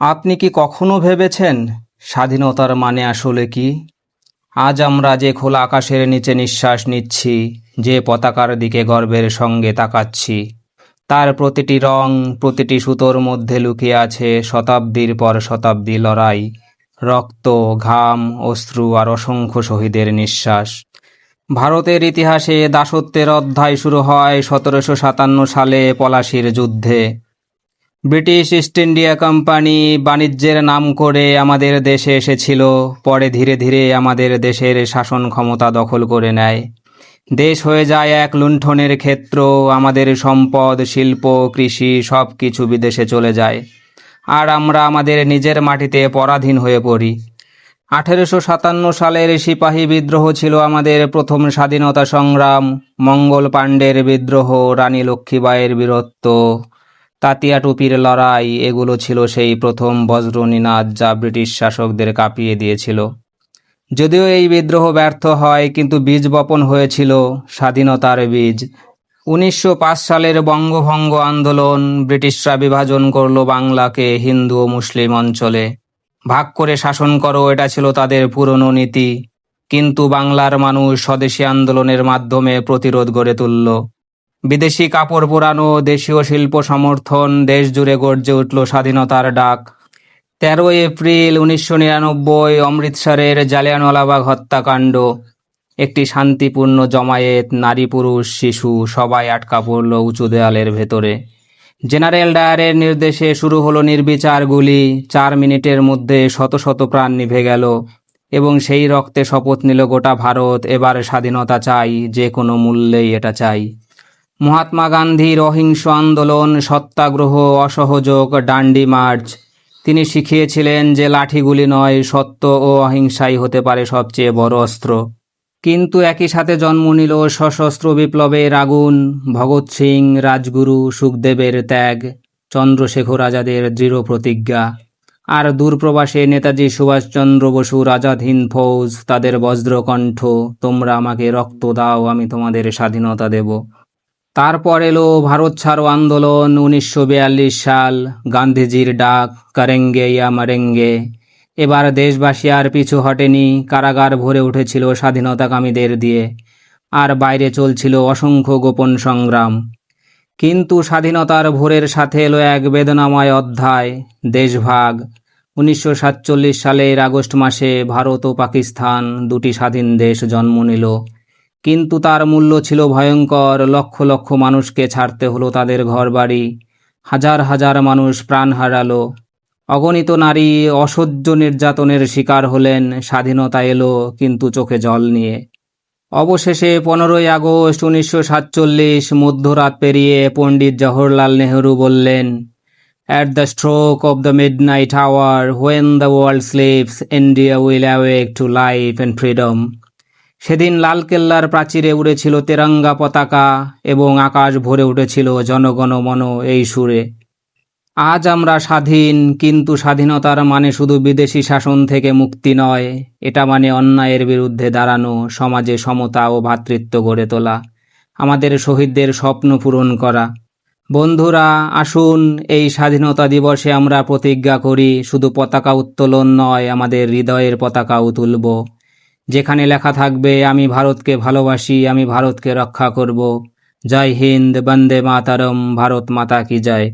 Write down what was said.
আপনি কি কখনো ভেবেছেন স্বাধীনতার মানে আসলে কি? আজ আমরা যে খোলা আকাশের নিচে নিঃশ্বাস নিচ্ছি, যে পতাকার দিকে গর্বের সঙ্গে তাকাচ্ছি, তার প্রতিটি রং, প্রতিটি সুতোর মধ্যে লুকিয়ে আছে শতাব্দীর পর শতাব্দী লড়াই, রক্ত, ঘাম, অশ্রু আর অসংখ্য শহীদের নিঃশ্বাস। ভারতের ইতিহাসে দাসত্বের অধ্যায় শুরু হয় সতেরোশো সাতান্ন সালে পলাশির যুদ্ধে। ব্রিটিশ ইস্ট ইন্ডিয়া কোম্পানি বাণিজ্যের নাম করে আমাদের দেশে এসেছিল। পরে ধীরে ধীরে আমাদের দেশের শাসন ক্ষমতা দখল করে নেয়। দেশ হয়ে যায় এক লুণ্ঠনের ক্ষেত্র। আমাদের সম্পদ, শিল্প, কৃষি সব কিছু বিদেশে চলে যায়। আর আমরা আমাদের নিজের মাটিতে পরাধীন হয়ে পড়ি। আঠেরোশো সাতান্ন সালের সিপাহী বিদ্রোহ ছিল আমাদের প্রথম স্বাধীনতা সংগ্রাম। মঙ্গল পাণ্ডের বিদ্রোহ, রানী লক্ষ্মীবাইয়ের বীরত্ব। তাতিয়া টুপির লড়াই, এগুলো ছিল সেই প্রথম বজ্রনীনাদ যা ব্রিটিশ শাসকদের কাঁপিয়ে দিয়েছিল। যদিও এই বিদ্রোহ ব্যর্থ হয়, কিন্তু বীজ বপন হয়েছিল স্বাধীনতার বীজ। উনিশশো পাঁচ সালের বঙ্গভঙ্গ আন্দোলন ব্রিটিশরা বিভাজন করল বাংলাকে হিন্দু ও মুসলিম অঞ্চলে। ভাগ করে শাসন করো, এটা ছিল তাদের পুরনো নীতি। কিন্তু বাংলার মানুষ স্বদেশী আন্দোলনের মাধ্যমে প্রতিরোধ গড়ে তুলল। বিদেশি কাপড় পোড়ানো দেশীয় শিল্প সমর্থন দেশ জুড়ে গর্জে উঠল স্বাধীনতার ডাক। তেরোই এপ্রিল উনিশশো নিরানব্বই অমৃতসরের জালিয়ানওয়ালাবাগ হত্যাকাণ্ড। একটি শান্তিপূর্ণ জমায়েত, নারী, পুরুষ, শিশু, সবাই আটকা পড়ল উঁচু দেয়ালের ভেতরে। জেনারেল ডায়ারের নির্দেশে শুরু হলো নির্বিচার গুলি চার মিনিটের মধ্যে শত শত প্রাণ নিভে গেল এবং সেই রক্তে শপথ নিল গোটা ভারত। এবার স্বাধীনতা চাই, যে কোনো মূল্যেই এটা চাই। মহাত্মা গান্ধীর অহিংস আন্দোলন, সত্যাগ্রহ, অসহযোগ, ডান্ডি মার্চ। তিনি শিখিয়েছিলেন যে লাঠিগুলি নয়, সত্য ও অহিংসাই হতে পারে সবচেয়ে বড় অস্ত্র। কিন্তু একই সাথে জন্ম নিল সশস্ত্র বিপ্লবের আগুন, ভগৎ সিং, রাজগুরু, সুখদেবের ত্যাগ, চন্দ্রশেখর আজাদের দৃঢ় প্রতিজ্ঞা। আর দূরপ্রবাসে নেতাজি সুভাষচন্দ্র বসু হিন্দ ফৌজ, তাদের বজ্রকণ্ঠ, তোমরা আমাকে রক্ত দাও, আমি তোমাদের স্বাধীনতা দেব। তারপর এলো ভারত ছাড়ো আন্দোলন, উনিশশো বিয়াল্লিশ সাল, গান্ধীজির ডাক, করেঙ্গে ইয়া মারেঙ্গে। এবার দেশবাসী আর পিছু হটেনি, কারাগার ভরে উঠেছিল স্বাধীনতাকামীদের দিয়ে। আর বাইরে চলছিল অসংখ্য গোপন সংগ্রাম। কিন্তু স্বাধীনতার ভোরের সাথে এলো এক বেদনাময় অধ্যায়, দেশভাগ। উনিশশো সাতচল্লিশ সালের আগস্ট মাসে ভারত ও পাকিস্তান দুটি স্বাধীন দেশ জন্ম নিল। কিন্তু তার মূল্য ছিল ভয়ঙ্কর। লক্ষ লক্ষ মানুষকে ছাড়তে হলো তাদের ঘরবাড়ি। হাজার হাজার মানুষ প্রাণ হারালো। অগণিত নারী অসহ্য নির্যাতনের শিকার হলেন। স্বাধীনতা এলো কিন্তু চোখে জল নিয়ে। অবশেষে পনেরোই আগস্ট উনিশশো সাতচল্লিশ মধ্যরাত পেরিয়ে পণ্ডিত জওহরলাল নেহরু বললেন at the stroke of the midnight hour when the world sleeps India will awake to life and freedom সেদিন লালকেল্লার প্রাচীরে উড়েছিল তেরঙ্গা পতাকা এবং আকাশ ভরে উঠেছিল জনগণ মন এই সুরে। আজ আমরা স্বাধীন, কিন্তু স্বাধীনতার মানে শুধু বিদেশি শাসন থেকে মুক্তি নয়, এটা মানে অন্যায়ের বিরুদ্ধে দাঁড়ানো, সমাজে সমতা ও ভ্রাতৃত্ব গড়ে তোলা, আমাদের শহীদদের স্বপ্ন পূরণ করা। বন্ধুরা, আসুন এই স্বাধীনতা দিবসে আমরা প্রতিজ্ঞা করি, শুধু পতাকা উত্তোলন নয়, আমাদের হৃদয়ের পতাকাও তুলব। যেখানে লেখা থাকবে, আমি ভারতকে ভালোবাসি, আমি ভারতকে রক্ষা করব। জয় হিন্দ, বন্দে মাতারম, ভারত মাতা কি জয়।